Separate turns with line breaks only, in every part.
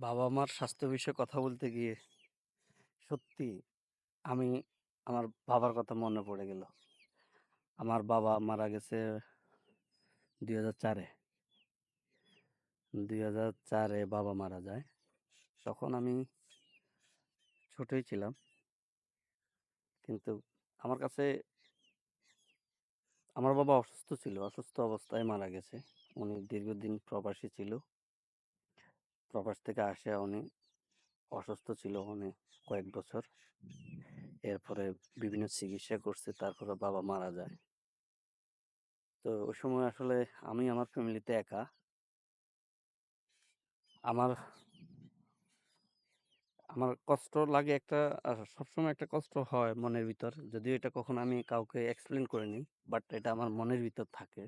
বাবা-মার স্বাস্থ্য বিষয়ে কথা বলতে গিয়ে সত্যি আমি আমার বাবার কথা মনে পড়ে গেল। আমার বাবা মারা গেছে ২০০৪ এ। ২০০৪ এ বাবা মারা যায়। তখন আমি ছোটই ছিলাম। কিন্তু আমার কাছে আমার বাবা অসুস্থ ছিল। অসুস্থ অবস্থায় মারা গেছে। উনি দীর্ঘদিন প্রবাসী ছিল। প্রবাস থেকে আসে উনি অসুস্থ ছিল উনি কয়েক বছর। এরপরে বিভিন্ন চিকিৎসা করছে, তারপরে বাবা মারা যায়। তো ওই সময় আসলে আমি আমার ফ্যামিলিতে একা। আমার আমার কষ্ট লাগে একটা সবসময় একটা কষ্ট হয় মনের ভিতর। যদিও এটা কখনো আমি কাউকে এক্সপ্লেইন করিনি। বাট এটা আমার মনের ভিতর থাকে।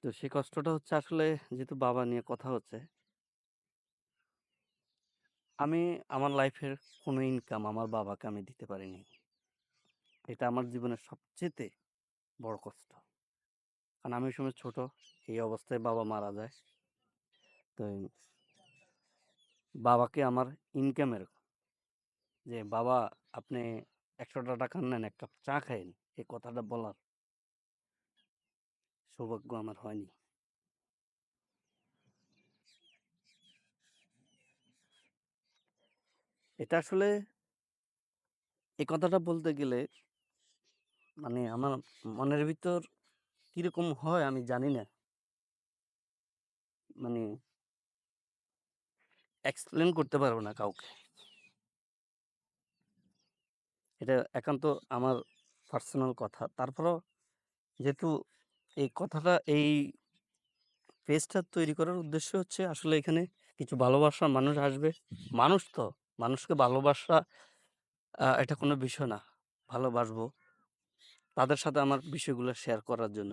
তো সেই কষ্টটা হচ্ছে আসলে যেহেতু বাবা নিয়ে কথা হচ্ছে আমি আমার লাইফের কোনো ইনকাম আমার বাবাকে আমি দিতে পারিনি। এটা আমার জীবনের সবচেয়েতে বড় কষ্ট। কারণ আমি ওই সময় ছোট। এই অবস্থায় বাবা মারা যায়। তো বাবাকে আমার ইনকামের যে, "বাবা আপনি ৳১০০ টাকা নেন, ১ কাপ চা খাইয়েন।" এই কথাটা বলার সৌভাগ্য আমার হয়নি। এটা আসলে এই কথাটা বলতে গেলে মানে আমার মনের ভিতর কীরকম হয় আমি জানি না। মানে এক্সপ্লেন করতে পারব না কাউকে। এটা একান্ত আমার পার্সোনাল কথা। তারপরেও যেহেতু এই কথাটা এই পেজটা তৈরি করার উদ্দেশ্য হচ্ছে আসলে এখানে কিছু ভালোবাসার মানুষ আসবে। মানুষ তো, মানুষকে ভালোবাসা এটা কোনো বিষয় না। ভালোবাসবো। তাদের সাথে আমার বিষয়গুলো শেয়ার করার জন্য।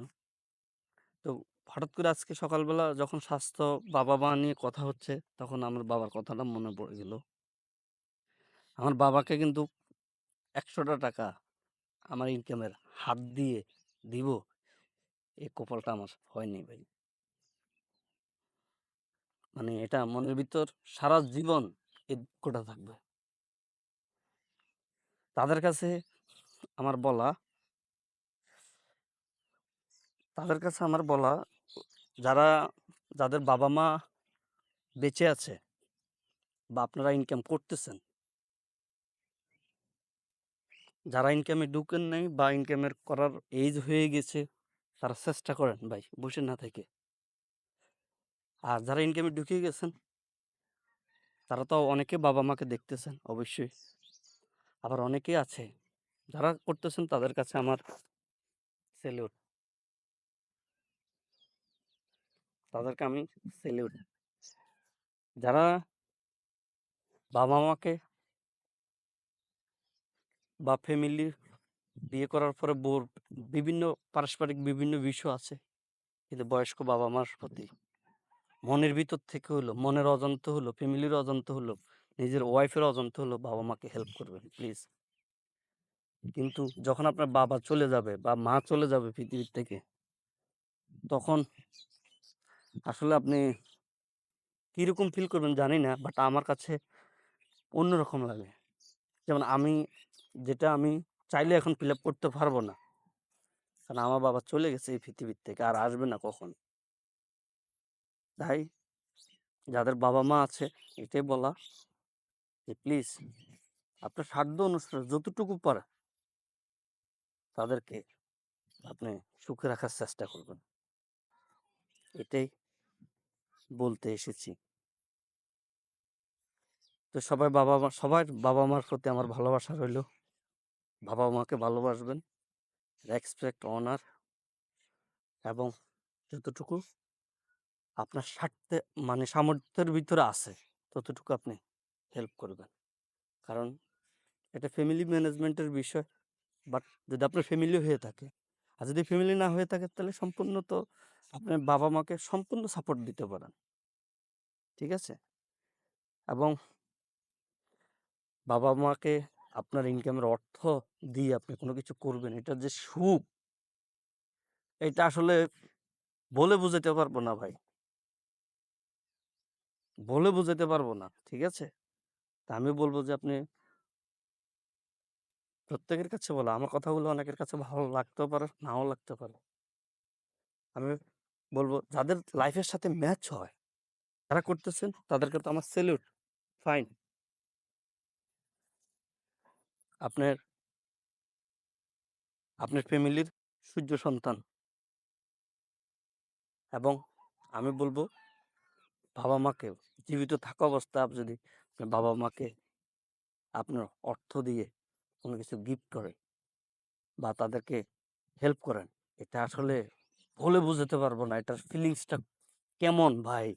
তো হঠাৎ করে আজকে সকালবেলা যখন স্বাস্থ্য বাবা-মা নিয়ে কথা হচ্ছে, তখন আমার বাবার কথাটা মনে পড়ে গেল। আমার বাবাকে কিন্তু ৳১০০ টাকা আমার ইনকামের হাত দিয়ে দিব, এই কপালটা আমার হয়নি ভাই। মানে এটা মনের ভিতর সারা জীবন এই দুঃখটা থাকবে। তাদের কাছে আমার বলা তাদের কাছে আমার বলা, যারা যাদের বাবা-মা বেঁচে আছে বা আপনারা ইনকাম করতেছেন যারা ইনকামে ঢুকেন নাই বা ইনকামের করার এজ হয়ে গেছে, তারা চেষ্টা করেন ভাই, বসে না থেকে। আর যারা ইনকামে ঢুকিয়ে গেছেন, তারা তো অনেকে বাবা-মাকে দেখতেছেন, অবশ্যই। আবার অনেকেই আছে, যারা করতেছেন তাদের কাছে আমার সেলিউট। তাদেরকে আমি সেলিউট। যারা বাবা-মাকে বা ফ্যামিলি বিয়ে করার পরে বোর বিভিন্ন পারস্পরিক বিভিন্ন বিষয় আছে। কিন্তু বয়স্ক বাবা-মার প্রতি মনের ভিতর থেকে হলো মনের অজন্ত হলো, ফ্যামিলির অজন্ত হলো, নিজের ওয়াইফের অজন্ত হলো বাবা-মাকে হেল্প করবেন প্লিজ। কিন্তু যখন আপনার বাবা চলে যাবে বা মা চলে যাবে পৃথিবীর থেকে তখন আসলে আপনি কীরকম ফিল করবেন জানি না। বাট আমার কাছে অন্যরকম লাগে। যেমন আমি যেটা আমি চাইলে এখন ফিল করতে পারব না। কারণ আমার বাবা চলে গেছে এই পৃথিবীর থেকে, আর আসবে না কখন তাই যাদের বাবা-মা আছে, এটাই বলা যে প্লিজ আপনার সাধ্য অনুসারে যতটুকু পারেন, তাদেরকে আপনি সুখে রাখার চেষ্টা করবেন। এটাই বলতে এসেছি। তো সবাই বাবা-মা সবার বাবা-মার প্রতি আমার ভালোবাসা রইল। বাবা-মাকে ভালোবাসবেন। রেসপেক্ট, অনার এবং যতটুকু আপনার স্বার্থে মানে সামর্থ্যের ভিতরে আছে ততটুকু আপনি হেল্প করবেন। কারণ এটা ফ্যামিলি ম্যানেজমেন্টের বিষয়। বাট যদি আপনার ফ্যামিলি হয়ে থাকে, আর যদি ফ্যামিলি না হয়ে থাকে তাহলে সম্পূর্ণ তো আপনার বাবা-মাকে সম্পূর্ণ সাপোর্ট দিতে পারেন। ঠিক আছে? এবং বাবা-মাকে আপনার ইনকামের অর্থ দিয়ে আপনি কোনো কিছু করবেন এটার যে সুখ এটা আসলে বলে বুঝাতে পারব না ভাই। বলে বোঝাতে পারব না। ঠিক আছে? তা আমি বলব যে আপনি প্রত্যেকের কাছে বলো আমার কথাগুলো অনেকের কাছে ভালো লাগতেও পারে, নাও লাগতে পারে। আমি বলব যাদের লাইফের সাথে ম্যাচ হয়, যারা করতেছেন তাদেরকে তো আমার সেলিউট। ফাইন। আপনার আপনার ফ্যামিলির সূর্য সন্তান। এবং আমি বলব বাবা-মাকে জীবিত থাকা অবস্থা যদি বাবা-মাকে আপনার অর্থ দিয়ে কোনো কিছু গিফট করেন বা তাদেরকে হেল্প করেন, এটা আসলে বলে বোঝাতে পারব না। এটার ফিলিংসটা কেমন ভাই?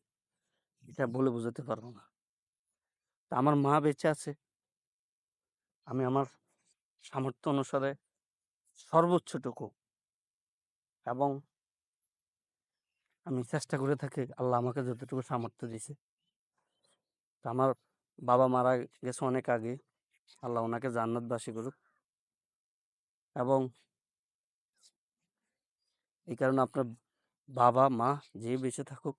এটা বলে বোঝাতে পারব না। তা আমার মা বেঁচে আছে। আমি আমার সামর্থ্য অনুসারে সর্বোচ্চটুকু এবং আমি চেষ্টা করে থাকি আল্লাহ আমাকে যতটুকু সামর্থ্য দিছে। আমার বাবা মারা গেছে অনেক আগে। আল্লাহ ওনাকে জান্নাতবাসী করুক। এবং এই কারণে আপনার বাবা-মা যে বেঁচে থাকুক,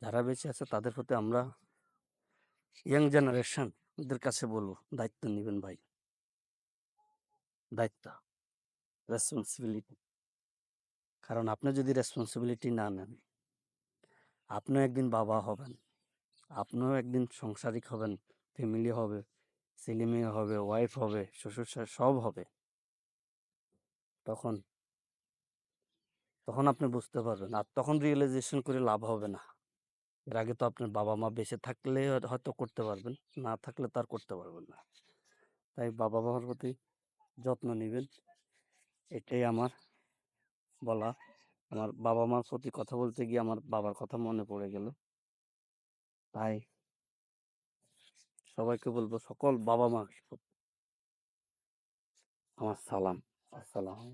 যারা বেঁচে আছে তাদের প্রতি আমরা ইয়াং জেনারেশন দের কাছে বলব দায়িত্ব নেবেন ভাই। দায়িত্ব। রেসপন্সিবিলিটি কারণ আপনি যদি রেসপন্সিবিলিটি না নেন, আপনিও একদিন বাবা হবেন। আপনিও একদিন সংসারিক হবেন, ফ্যামিলি হবে, ছেলে-মেয়ে হবে, ওয়াইফ হবে, শ্বশুর-শাশুড়ি সব হবে। তখন তখন আপনি বুঝতে পারবেন। আর তখন রিয়েলাইজেশন করে লাভ হবে না। এর আগে তো আপনার বাবা-মা বেঁচে থাকলে হয়তো করতে পারবেন। না থাকলে তো আর করতে পারবেন না। তাই বাবা-মার প্রতি যত্ন নিবেন। এটাই আমার বলা। আমার বাবা-মার প্রতি কথা বলতে গিয়ে আমার বাবার কথা মনে পড়ে গেল। তাই সবাইকে বলব, সকল বাবা-মা আমার সালাম। আসসালামু।